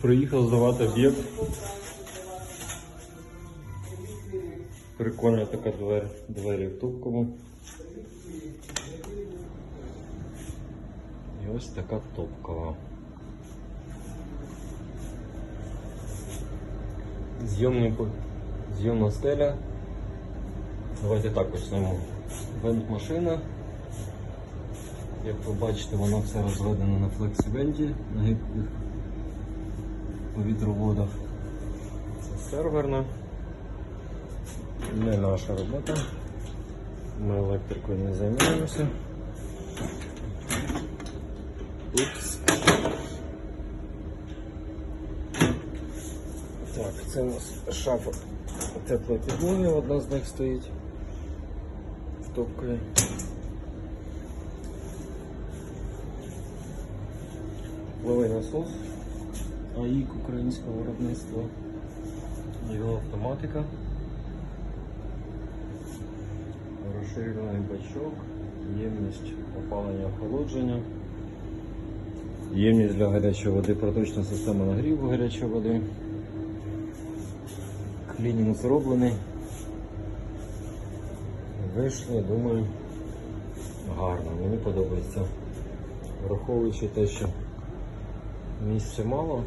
Приїхав здавати об'єкт. Прикольна така двері, двері в топкову. І ось така топкова. Зйомний, зйомна стеля. Давайте так почнемо. Вент машина. Як ви бачите, воно все розведено на флексівенті, на гибких повітроводах. Це серверна. Не наша робота. Ми електрикою не займаємося. Упс. Так, це у нас шафа теплої підлоги, одна з них стоїть втопкою. Тепловий насос, АІК українського виробництва, його автоматика, розширений бачок, ємність опалення охолодження, ємність для гарячої води, проточна система нагріву гарячої води. Клінінг зроблений. Вийшло, думаю, гарно, мені подобається. Враховуючи те, що місця мало,